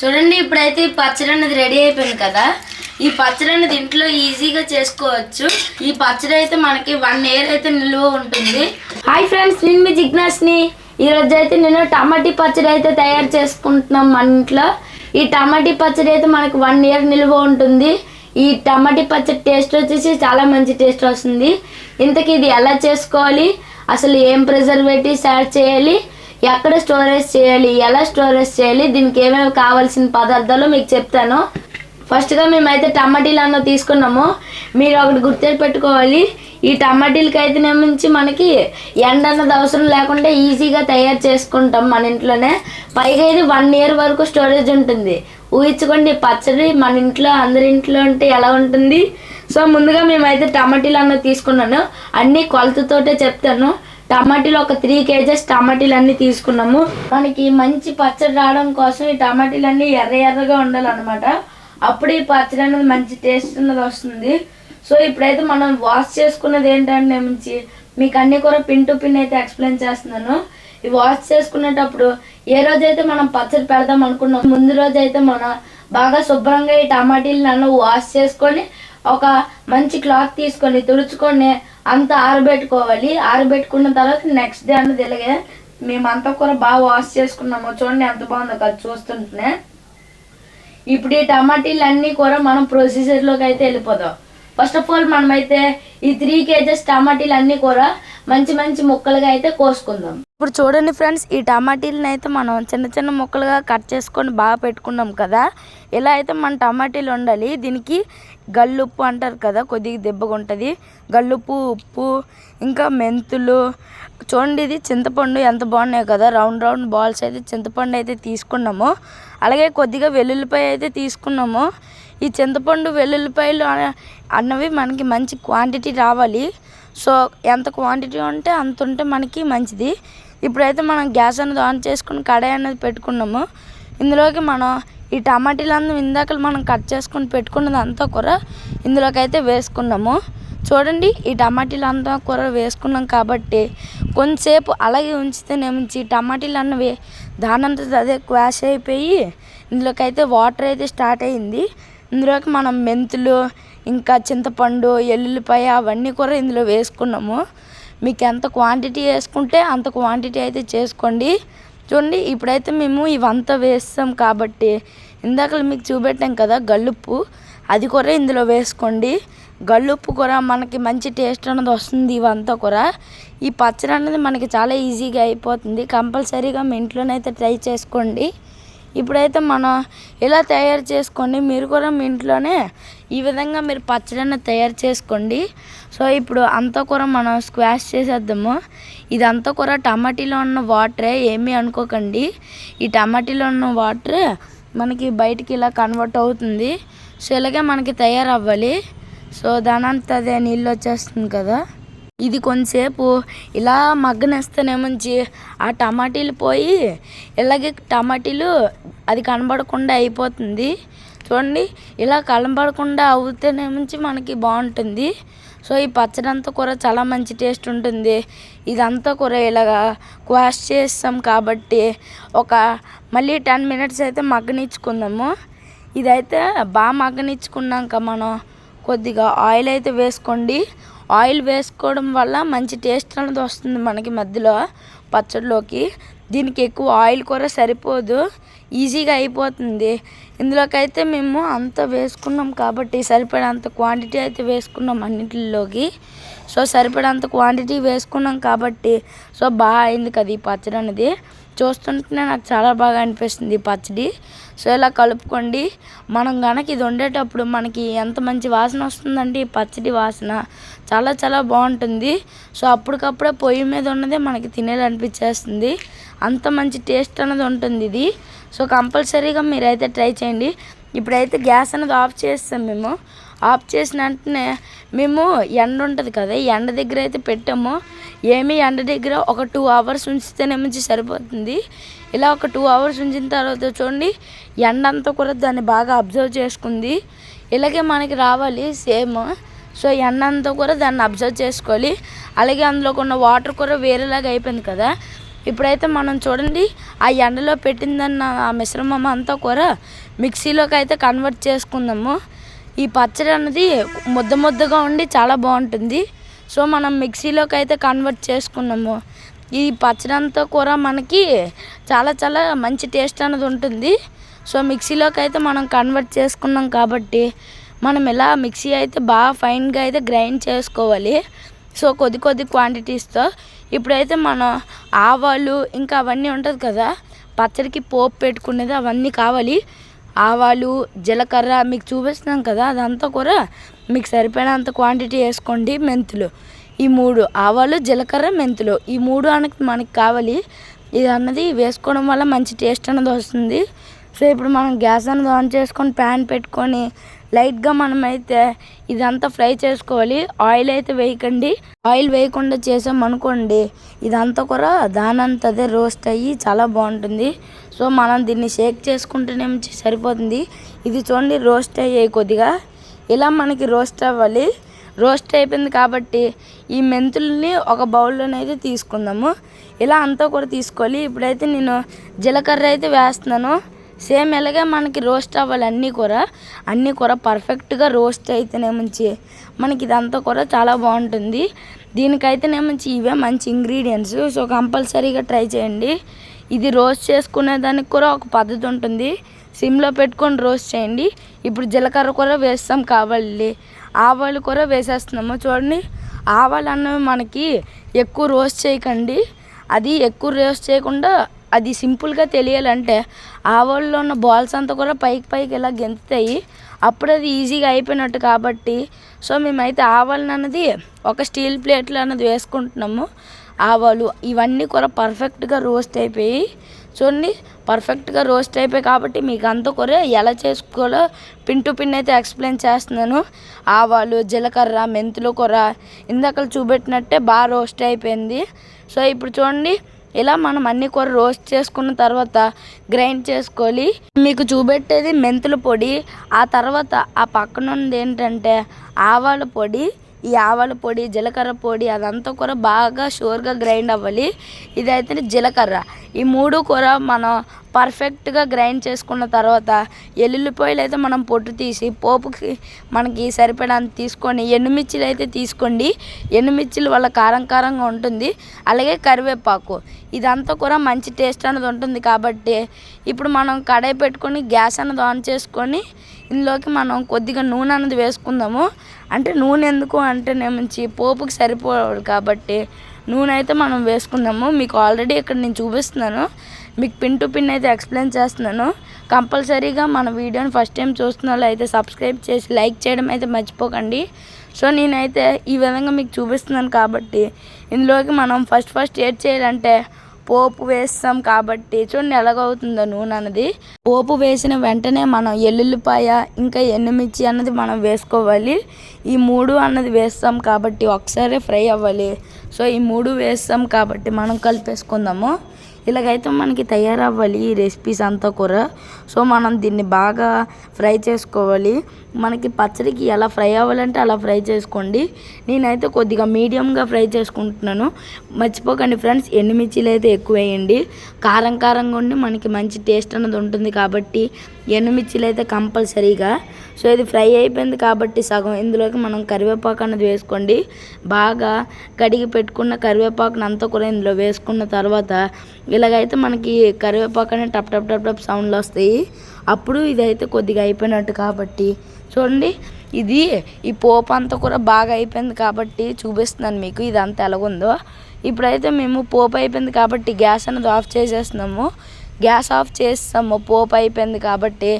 చూడండి ఇప్పుడైతే ఈ పచ్చడి అనేది రెడీ అయిపోయింది కదా. ఈ పచ్చడి అనేది ఇంట్లో ఈజీగా చేసుకోవచ్చు. ఈ పచ్చడి అయితే మనకి వన్ ఇయర్ అయితే నిల్వ ఉంటుంది. హాయ్ ఫ్రెండ్స్ నేను మీ జిజ్ఞాస్ని. ఈ రోజు అయితే నేను టమాటీ పచ్చడి అయితే తయారు చేసుకుంటున్నాం మన ఇంట్లో. ఈ టమాటీ పచ్చడి అయితే మనకి వన్ ఇయర్ నిల్వ ఉంటుంది. ఈ టమాటీ పచ్చడి టేస్ట్ వచ్చేసి చాలా మంచి టేస్ట్ వస్తుంది. ఇంతకీ ఇది ఎలా చేసుకోవాలి? అసలు ఏం ప్రిజర్వేటివ్స్ యాడ్ చేయాలి? ఎక్కడ స్టోరేజ్ చేయాలి ఎలా స్టోరేజ్ చేయాలి దీనికి ఏమేమి కావాల్సిన పదార్థాలు మీకు చెప్తాను. ఫస్ట్గా మేమైతే టమాటీలు అన్న తీసుకున్నాము. మీరు ఒకటి గుర్తు పెట్టుకోవాలి. ఈ టమాటీలకి అయితే నుంచి మనకి ఎండ అన్నది అవసరం లేకుండా ఈజీగా తయారు చేసుకుంటాం మన ఇంట్లోనే. పైగా ఇది వన్ ఇయర్ వరకు స్టోరేజ్ ఉంటుంది. ఊహించుకోండి పచ్చడి మన ఇంట్లో అందరి ఇంట్లో ఉంటే ఎలా ఉంటుంది? సో ముందుగా మేమైతే టమాటీలు అన్న తీసుకున్నాను. అన్నీ కొలతతోటే చెప్తాను. టమాటీలు ఒక త్రీ కేజెస్ టమాటీలు అన్ని తీసుకున్నాము. మనకి మంచి పచ్చడి రావడం కోసం ఈ టమాటీలు అన్ని ఎర్ర ఎర్రగా ఉండాలన్నమాట. అప్పుడు ఈ పచ్చడి అనేది మంచి టేస్ట్ అనేది వస్తుంది. సో ఇప్పుడైతే మనం వాష్ చేసుకున్నది ఏంటంటే నుంచి మీకు అన్ని కూడా పిన్ టు పిన్ అయితే ఎక్స్ప్లెయిన్ చేస్తున్నాను. ఈ వాష్ చేసుకునేటప్పుడు ఏ రోజైతే మనం పచ్చడి పెడదాం అనుకున్నాం ముందు రోజు అయితే మనం బాగా శుభ్రంగా ఈ టమాటీలను వాష్ చేసుకొని ఒక మంచి క్లాత్ తీసుకొని తుడుచుకొని అంతా ఆరబెట్టుకోవాలి. ఆరబెట్టుకున్న తర్వాత నెక్స్ట్ డే అన్నది ఇలాగే మేమంతా కూడా బాగా వాష్ చేసుకున్నాము. చూడండి ఎంత బాగుందో కదా చూస్తుంటేనే. ఇప్పుడు ఈ టమాటీలు అన్నీ కూడా మనం ప్రొసీజర్లోకి అయితే వెళ్ళిపోదాం. ఫస్ట్ ఆఫ్ ఆల్ మనమైతే ఈ త్రీ కేజెస్ టమాటీలు అన్నీ కూడా మంచి మంచి ముక్కలుగా అయితే కోసుకుందాం. ఇప్పుడు చూడండి ఫ్రెండ్స్ ఈ టమాటీలను అయితే మనం చిన్న చిన్న ముక్కలుగా కట్ చేసుకొని బాగా పెట్టుకున్నాం కదా. ఇలా అయితే మన టమాటీలు ఉండాలి దీనికి గల్లుప్పు అంటారు కదా కొద్దిగా దెబ్బగా ఉంటుంది. గల్లుప్పు ఉప్పు ఇంకా మెంతులు. చూడండి ఇది చింతపండు ఎంత బాగున్నాయి కదా రౌండ్ రౌండ్ బాల్స్ అయితే చింతపండు అయితే తీసుకున్నాము. అలాగే కొద్దిగా వెల్లుల్లిపాయ అయితే తీసుకున్నాము. ఈ చింతపండు వెల్లుల్లిపాయలు అన్నవి మనకి మంచి క్వాంటిటీ రావాలి. సో ఎంత క్వాంటిటీ ఉంటే అంత ఉంటే మనకి మంచిది. ఇప్పుడైతే మనం గ్యాస్ అనేది ఆన్ చేసుకుని కడాయి అనేది పెట్టుకున్నాము. ఇందులోకి మనం ఈ టమాటీలు ఇందాక మనం కట్ చేసుకొని పెట్టుకున్నది అంతా కూర ఇందులోకి అయితే వేసుకున్నాము. చూడండి ఈ టమాటీలు అంతా కూర వేసుకున్నాం కాబట్టి కొంతసేపు అలాగే ఉంచితేనేమించి టమాటీలు అన్నవి దానంతా అదే క్వాష్ అయిపోయి ఇందులోకి అయితే వాటర్ అయితే స్టార్ట్ అయింది. ఇందులోకి మనం మెంతులు ఇంకా చింతపండు ఎల్లుల్లిపాయ అవన్నీ కూడా ఇందులో వేసుకున్నాము. మీకు ఎంత క్వాంటిటీ వేసుకుంటే అంత క్వాంటిటీ అయితే చేసుకోండి. చూడండి ఇప్పుడైతే మేము ఇవంతా వేస్తాం కాబట్టి ఇందాక మీకు చూపెట్టాం కదా గల్లుప్పు. అది కూడా ఇందులో వేసుకోండి. గల్లుప్పు కూడా మనకి మంచి టేస్ట్ అనేది వస్తుంది ఇవంతా కూడా ఈ పచ్చడి అనేది మనకి చాలా ఈజీగా అయిపోతుంది. కంపల్సరీగా మీ ఇంట్లోనైతే ట్రై చేసుకోండి. ఇప్పుడైతే మనం ఇలా తయారు చేసుకోండి మీరు కూడా మీ ఇంట్లోనే ఈ విధంగా మీరు పచ్చడిని తయారు చేసుకోండి. సో ఇప్పుడు అంతా కూర మనం స్క్వాష్ చేసేద్దాము. ఇదంతా కూర టమాటీలో ఉన్న వాటరే ఏమీ అనుకోకండి. ఈ టమాటీలో ఉన్న వాటర్ మనకి బయటికి ఇలా కన్వర్ట్ అవుతుంది. సో ఇలాగే మనకి తయారవ్వాలి. సో దానంతా అదే నీళ్ళు వచ్చేస్తుంది కదా. ఇది కొంతసేపు ఇలా మగ్గనేస్తేనేమంచి ఆ టమాటీలు పోయి ఇలాగే టమాటీలు అది కనబడకుండా అయిపోతుంది. చూడండి ఇలా కనబడకుండా అవుతేనేమించి మనకి బాగుంటుంది. సో ఈ పచ్చడి అంతా కూర చాలా మంచి టేస్ట్ ఉంటుంది. ఇదంతా కూర ఇలాగా క్వాష్ చేస్తాం కాబట్టి ఒక మళ్ళీ టెన్ మినిట్స్ అయితే మగ్గనిచ్చుకుందాము. ఇదైతే బాగా మగ్గనిచ్చుకున్నాక మనం కొద్దిగా ఆయిల్ అయితే వేసుకోండి. ఆయిల్ వేసుకోవడం వల్ల మంచి టేస్ట్ అనేది వస్తుంది మనకి మధ్యలో పచ్చడిలోకి. దీనికి ఎక్కువ ఆయిల్ కూడా సరిపోదు. ఈజీగా అయిపోతుంది. ఇందులోకైతే మేము అంత వేసుకున్నాం కాబట్టి సరిపడేంత క్వాంటిటీ అయితే వేసుకున్నాం అన్నిటిలోకి. సో సరిపడేంత క్వాంటిటీ వేసుకున్నాం కాబట్టి సో బాగా అయింది కదా ఈ పచ్చడి అనేది చూస్తుంటేనే నాకు చాలా బాగా అనిపిస్తుంది పచ్చడి. సో ఇలా కలుపుకోండి. మనం కనుక ఇది వండేటప్పుడు మనకి ఎంత మంచి వాసన వస్తుందండి ఈ పచ్చడి వాసన. చాలా చాలా బాగుంటుంది. సో అప్పటికప్పుడే పొయ్యి మీద ఉన్నదే మనకి తినేయాలనిపించేస్తుంది. అంత మంచి టేస్ట్ అనేది ఉంటుంది ఇది. సో కంపల్సరీగా మీరైతే ట్రై చేయండి. ఇప్పుడైతే గ్యాస్ అనేది ఆఫ్ చేస్తాం మేము. ఆఫ్ చేసిన వెంటనే మేము ఎండ ఉంటుంది కదా ఎండ దగ్గర అయితే పెట్టాము. ఏమి ఎండ దగ్గర ఒక టూ అవర్స్ ఉంచితేనే మంచి సరిపోతుంది. ఇలా ఒక టూ అవర్స్ ఉంచిన తర్వాత చూడండి ఎండ అంతా కూడా దాన్ని బాగా అబ్జర్వ్ చేసుకుంది. ఇలాగే మనకి రావాలి సేమ్. సో ఎండ అంతా కూడా దాన్ని అబ్జర్వ్ చేసుకోవాలి. అలాగే అందులో ఉన్న వాటర్ కూడా వేరేలాగా అయిపోయింది కదా. ఇప్పుడైతే మనం చూడండి ఆ ఎండలో పెట్టిందన్న ఆ మిశ్రమం అంతా కూడా మిక్సీలోకి అయితే కన్వర్ట్ చేసుకుందాము. ఈ పచ్చడి అన్నది ముద్ద ముద్దగా ఉండి చాలా బాగుంటుంది. సో మనం మిక్సీలోకి అయితే కన్వర్ట్ చేసుకున్నాము. ఈ పచ్చడి అంతా కూర మనకి చాలా చాలా మంచి టేస్ట్ అనేది ఉంటుంది. సో మిక్సీలోకి అయితే మనం కన్వర్ట్ చేసుకున్నాం కాబట్టి మనం ఇలా మిక్సీ అయితే బాగా ఫైన్గా అయితే గ్రైండ్ చేసుకోవాలి. సో కొద్ది కొద్ది క్వాంటిటీస్తో ఇప్పుడైతే మనం ఆవాలు ఇంకా అవన్నీ ఉంటుంది కదా పచ్చడికి పోపు పెట్టుకునేది అవన్నీ కావాలి. ఆవాలు జీలకర్ర మీకు చూపిస్తున్నాం కదా అదంతా కూడా మీకు సరిపోయినంత క్వాంటిటీ వేసుకోండి మెంతులు. ఈ మూడు ఆవాలు జీలకర్ర మెంతులు. ఈ మూడు అనకి మనకి కావాలి. ఇది అన్నది వేసుకోవడం వల్ల మంచి టేస్ట్ అనేది వస్తుంది. సో ఇప్పుడు మనం గ్యాస్ అనేది ఆన్ చేసుకొని ప్యాన్ పెట్టుకొని లైట్గా మనమైతే ఇదంతా ఫ్రై చేసుకోవాలి. ఆయిల్ అయితే వేయకండి. ఆయిల్ వేయకుండా చేసామనుకోండి ఇదంతా కూడా దానంతదే రోస్ట్ అయ్యి చాలా బాగుంటుంది. సో మనం దీన్ని షేక్ చేసుకుంటేనే సరిపోతుంది. ఇది చూడండి రోస్ట్ అయ్యాయి కొద్దిగా ఇలా మనకి రోస్ట్ అవ్వాలి. రోస్ట్ అయిపోయింది కాబట్టి ఈ మెంతుల్ని ఒక బౌల్లోనైతే తీసుకుందాము. ఇలా అంతా కూడా తీసుకోవాలి. ఇప్పుడైతే నేను జీలకర్ర అయితే వేస్తున్నాను. సేమ్ ఇలాగే మనకి రోస్ట్ అవ్వాలి అన్నీ కూర అన్నీ కూర పర్ఫెక్ట్గా రోస్ట్ అయితేనే మంచి. మనకి ఇదంతా కూడా చాలా బాగుంటుంది. దీనికైతేనే మంచి ఇవే మంచి ఇంగ్రీడియంట్స్. సో కంపల్సరీగా ట్రై చేయండి. ఇది రోస్ట్ చేసుకునే దానికి కూడా ఒక పద్ధతి ఉంటుంది. సిమ్లో పెట్టుకొని రోస్ట్ చేయండి. ఇప్పుడు జీలకర్ర కూర వేస్తాం కావాలి ఆవాలు కూర వేసేస్తున్నాము. చూడండి. ఆవాలు అన్నవి మనకి ఎక్కువ రోస్ట్ చేయకండి. అది ఎక్కువ రోస్ట్ చేయకుండా అది సింపుల్గా తెలియాలంటే ఆవాల్లో ఉన్న బాల్స్ అంతా కూడా పైకి పైకి ఇలా గెంతుతాయి. అప్పుడు అది ఈజీగా అయిపోయినట్టు కాబట్టి సో మేమైతే ఆవాలను అన్నది ఒక స్టీల్ ప్లేట్లో అన్నది వేసుకుంటున్నాము. ఆవాలు ఇవన్నీ కూడా పర్ఫెక్ట్గా రోస్ట్ అయిపోయి చూడండి పర్ఫెక్ట్గా రోస్ట్ అయిపోయి కాబట్టి మీకు అంత కూర ఎలా చేసుకోవాలో పిన్ టు పిన్ అయితే ఎక్స్ప్లెయిన్ చేస్తున్నాను. ఆవాలు జీలకర్ర మెంతులు కూర ఇందాక చూపెట్టినట్టే బాగా రోస్ట్ అయిపోయింది. సో ఇప్పుడు చూడండి ఇలా మనం అన్ని కూర రోస్ట్ చేసుకున్న తర్వాత గ్రైండ్ చేసుకోవాలి మీకు చూపెట్టేది మెంతుల పొడి ఆ తర్వాత ఆ పక్కన ఉంది ఏంటంటే ఆవాల పొడి ఈ ఆవాల పొడి జీలకర్ర పొడి అదంతా కూర బాగా షూర్గా గ్రైండ్ అవ్వాలి. ఇదైతే జీలకర్ర. ఈ మూడు కూర మనం పర్ఫెక్ట్గా గ్రైండ్ చేసుకున్న తర్వాత ఎల్లుల్లిపాయలు అయితే మనం పొట్టు తీసి పోపుకి మనకి సరిపడంత తీసుకొని ఎండుమిర్చిలు అయితే తీసుకోండి. ఎండుమిర్చిలు వల్ల కారం కారంగా ఉంటుంది. అలాగే కరివేపాకు. ఇదంతా కూడా మంచి టేస్ట్ అనేది ఉంటుంది కాబట్టి ఇప్పుడు మనం కడాయి పెట్టుకొని గ్యాస్ అనేది ఆన్ చేసుకొని ఇందులోకి మనం కొద్దిగా నూనె అన్నది వేసుకుందాము. అంటే నూనె ఎందుకు అంటే మంచి పోపుకి సరిపోదు కాబట్టి నూనె అయితే మనం వేసుకుందాము. మీకు ఆల్రెడీ ఇక్కడ నేను చూపిస్తున్నాను. మీకు పిన్ టు పిన్ అయితే ఎక్స్ప్లెయిన్ చేస్తున్నాను. కంపల్సరీగా మన వీడియోని ఫస్ట్ టైం చూస్తున్న వాళ్ళు అయితే సబ్స్క్రైబ్ చేసి లైక్ చేయడం అయితే మర్చిపోకండి. సో నేనైతే ఈ విధంగా మీకు చూపిస్తున్నాను కాబట్టి ఇందులోకి మనం ఫస్ట్ ఫస్ట్ ఏడ్ చేయాలంటే పోపు వేస్తాం కాబట్టి చూడండి ఎలాగవుతుందో నూనె అన్నది. పోపు వేసిన వెంటనే మనం ఎల్లుల్లిపాయ ఇంకా ఎండుమిర్చి అన్నది మనం వేసుకోవాలి. ఈ మూడు అన్నది వేస్తాం కాబట్టి ఒకసారి ఫ్రై అవ్వాలి. సో ఈ మూడు వేస్తాం కాబట్టి మనం కలిపేసుకుందాము. ఇలాగైతే మనకి తయారవ్వాలి ఈ రెసిపీస్ అంతా కూర సో మనం దీన్ని బాగా ఫ్రై చేసుకోవాలి. మనకి పచ్చడికి ఎలా ఫ్రై అవ్వాలంటే అలా ఫ్రై చేసుకోండి. నేనైతే కొద్దిగా మీడియంగా ఫ్రై చేసుకుంటున్నాను. మర్చిపోకండి ఫ్రెండ్స్ ఎండుమిర్చిలు అయితే ఎక్కువ వేయండి కారం కారంగా ఉండి మనకి మంచి టేస్ట్ అన్నది ఉంటుంది కాబట్టి ఎండుమిర్చిలు అయితే కంపల్సరీగా. సో ఇది ఫ్రై అయిపోయింది కాబట్టి సగం ఇందులోకి మనం కరివేపాకు అనేది వేసుకోండి. బాగా కడిగి పెట్టుకున్న కరివేపాకును అంతా కూడా ఇందులో వేసుకున్న తర్వాత ఇలాగైతే మనకి కరివేపాకు అనేది టప్ టప్ టప్ టప్ సౌండ్లు వస్తాయి. అప్పుడు ఇదైతే కొద్దిగా అయిపోయినట్టు కాబట్టి చూడండి. ఇది ఈ పోపు అంతా కూడా బాగా అయిపోయింది కాబట్టి చూపిస్తున్నాను మీకు ఇదంతా ఎలాగుందో. ఇప్పుడైతే మేము పోపు అయిపోయింది కాబట్టి గ్యాస్ అనేది ఆఫ్ చేసేస్తున్నాము. గ్యాస్ ఆఫ్ చేస్తాము పోపు అయిపోయింది కాబట్టి.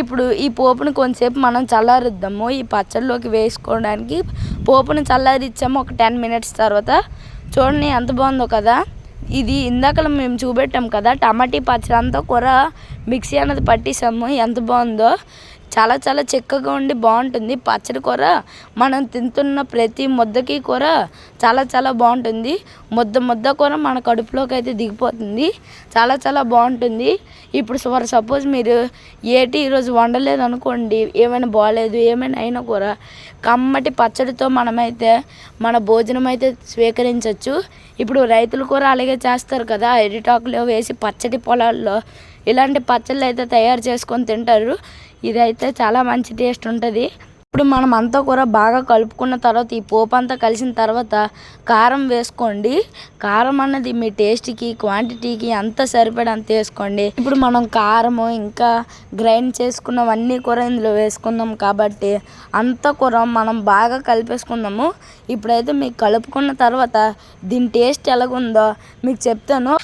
ఇప్పుడు ఈ పోపును కొంతసేపు మనం చల్లారిద్దాము. ఈ పచ్చడిలోకి వేసుకోవడానికి పోపును చల్లారిచ్చాము ఒక టెన్ మినిట్స్ తర్వాత. చూడండి ఎంత బాగుందో కదా. ఇది ఇందాక మేము చూపెట్టాం కదా టమాటీ పచ్చడి అంతా కూర మిక్సీ అన్నది పట్టేసాము. ఎంత బాగుందో. చాలా చాలా చిక్కగా ఉండి బాగుంటుంది. పచ్చడి కూర మనం తింటున్న ప్రతి ముద్దకి కూర చాలా చాలా బాగుంటుంది. ముద్ద ముద్ద కూర మన కడుపులోకి అయితే దిగిపోతుంది. చాలా చాలా బాగుంటుంది. ఇప్పుడు ఫర్ సపోజ్ మీరు ఏటి ఈరోజు వండలేదు అనుకోండి ఏమైనా బాగాలేదు ఏమైనా అయినా కూర కమ్మటి పచ్చడితో మనమైతే మన భోజనం అయితే స్వీకరించవచ్చు ఇప్పుడు రైతులు కూర అలాగే చేస్తారు కదా ఎరిటాకులో వేసి పచ్చడి పొలాల్లో ఇలాంటి పచ్చళ్ళు అయితే తయారు చేసుకొని తింటారు. ఇదైతే చాలా మంచి టేస్ట్ ఉంటుంది. ఇప్పుడు మనం అంతా కూర బాగా కలుపుకున్న తర్వాత ఈ పోపు అంతా కలిసిన తర్వాత కారం వేసుకోండి. కారం అన్నది మీ టేస్ట్కి క్వాంటిటీకి అంత సరిపడంత వేసుకోండి. ఇప్పుడు మనం కారము ఇంకా గ్రైండ్ చేసుకున్నవన్నీ కూర ఇందులో వేసుకుందాం కాబట్టి అంత కూర మనం బాగా కలిపేసుకుందాము. ఇప్పుడైతే మీకు కలుపుకున్న తర్వాత దీని టేస్ట్ ఎలాగుందో మీకు చెప్తాను.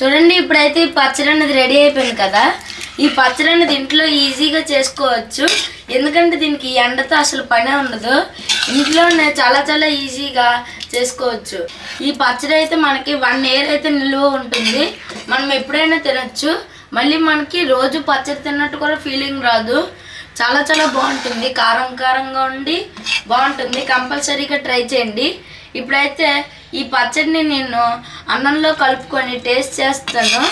చూడండి ఇప్పుడైతే ఈ పచ్చడి అనేది రెడీ అయిపోయింది కదా. ఈ పచ్చడి అనేది ఇంట్లో ఈజీగా చేసుకోవచ్చు. ఎందుకంటే దీనికి ఎండతో అసలు పనే ఉండదు. ఇంట్లోనే చాలా చాలా ఈజీగా చేసుకోవచ్చు. ఈ పచ్చడి అయితే మనకి వన్ ఇయర్ అయితే నిల్వ ఉంటుంది. మనం ఎప్పుడైనా తినచ్చు. మళ్ళీ మనకి రోజు పచ్చడి తిన్నట్టు కూడా ఫీలింగ్ రాదు. చాలా చాలా బాగుంటుంది. కారం కారంగా ఉండి బాగుంటుంది. కంపల్సరీగా ట్రై చేయండి. ఇప్పుడైతే ఈ పచ్చడిని నేను అన్నంలో కలుపుకొని టేస్ట్ చేస్తాను.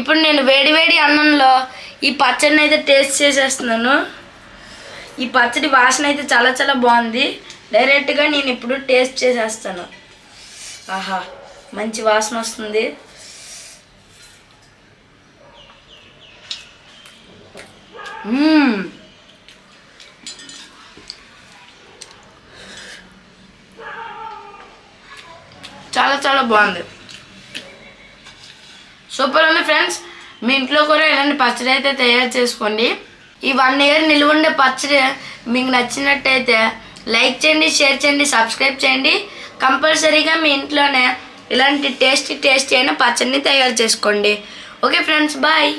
ఇప్పుడు నేను వేడి వేడి అన్నంలో ఈ పచ్చడిని అయితే టేస్ట్ చేసేస్తున్నాను. ఈ పచ్చడి వాసన అయితే చాలా చాలా బాగుంది. డైరెక్ట్గా నేను ఇప్పుడు టేస్ట్ చేసేస్తాను. ఆహా మంచి వాసన వస్తుంది. చాలా చాలా బాగుంది. సూపర్ ఉంది ఫ్రెండ్స్. మీ ఇంట్లో కూడా ఇలాంటి పచ్చడి అయితే తయారు చేసుకోండి. ఈ వన్ ఇయర్ నిలువ ఉండే పచ్చడి మీకు నచ్చినట్టయితే లైక్ చేయండి షేర్ చేయండి సబ్స్క్రైబ్ చేయండి. కంపల్సరీగా మీ ఇంట్లోనే ఇలాంటి టేస్టీ టేస్టీ అయిన పచ్చడిని తయారు చేసుకోండి. Okay friends bye.